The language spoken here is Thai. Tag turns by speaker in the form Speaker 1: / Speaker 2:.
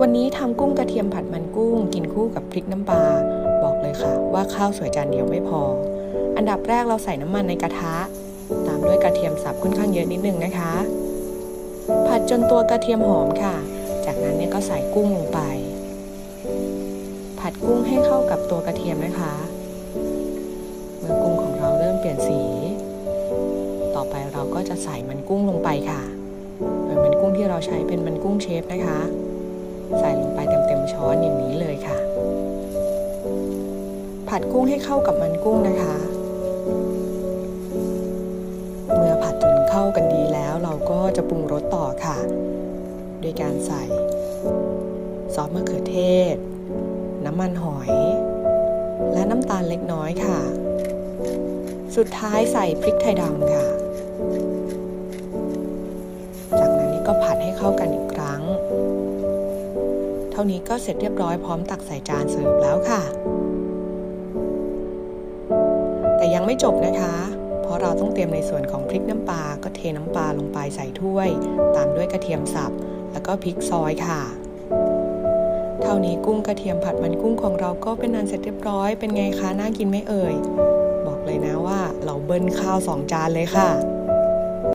Speaker 1: วันนี้ทำกุ้งกระเทียมผัดมันกุ้ง กินคู่กับพริกน้ำปลาบอกเลยค่ะ ว่าข้าวสวยจานเดียวไม่พอ อันดับแรกเราใส่น้ำมันในกระทะ ตามด้วยกระเทียมสับค่อนข้างเยอะนิดนึงนะคะ ผัดจนตัวกระเทียมหอมค่ะ จากนั้นเนี่ยก็ใส่กุ้งลงไป ผัดกุ้งให้เข้ากับตัวกระเทียมนะคะเมื่อกุ้งของเราเริ่มเปลี่ยนสี ต่อไปเราก็จะใส่มันกุ้งลงไปค่ะโดยมันกุ้งที่เราใช้เป็นมันกุ้งเชฟนะคะ ใส่ลงไปเต็มๆช้อนอย่างนี้เลยค่ะ ผัดกุ้งให้เข้ากับมันกุ้งนะคะ เมื่อผัดจนเข้ากันดีแล้วเราก็จะปรุงรสต่อค่ะด้วยการใส่ซอสมะเขือเทศ น้ำมันหอย และน้ำตาลเล็กน้อยค่ะ สุดท้ายใส่พริกไทยดำค่ะ จากนั้นนี่ก็ผัดให้เข้ากันอีกครั้ง เท่านี้ก็เสร็จเรียบร้อยพร้อมตักใส่จานเสิร์ฟแล้วค่ะ แต่ยังไม่จบนะคะ เพราะเราต้องเตรียมในส่วนของพริกน้ำปลาก็เทน้ำปลาลงไปใส่ถ้วย ตามด้วยกระเทียมสับ แล้วก็พริกซอยค่ะเท่านี้กุ้งกระเทียมผัดมันกุ้งของเราก็เป็นอันเสร็จเรียบร้อย เป็นไงคะ น่ากินไหมเอ่ย บอกเลยนะว่าเราเบิ้ลข้าวสองจานเลยค่ะ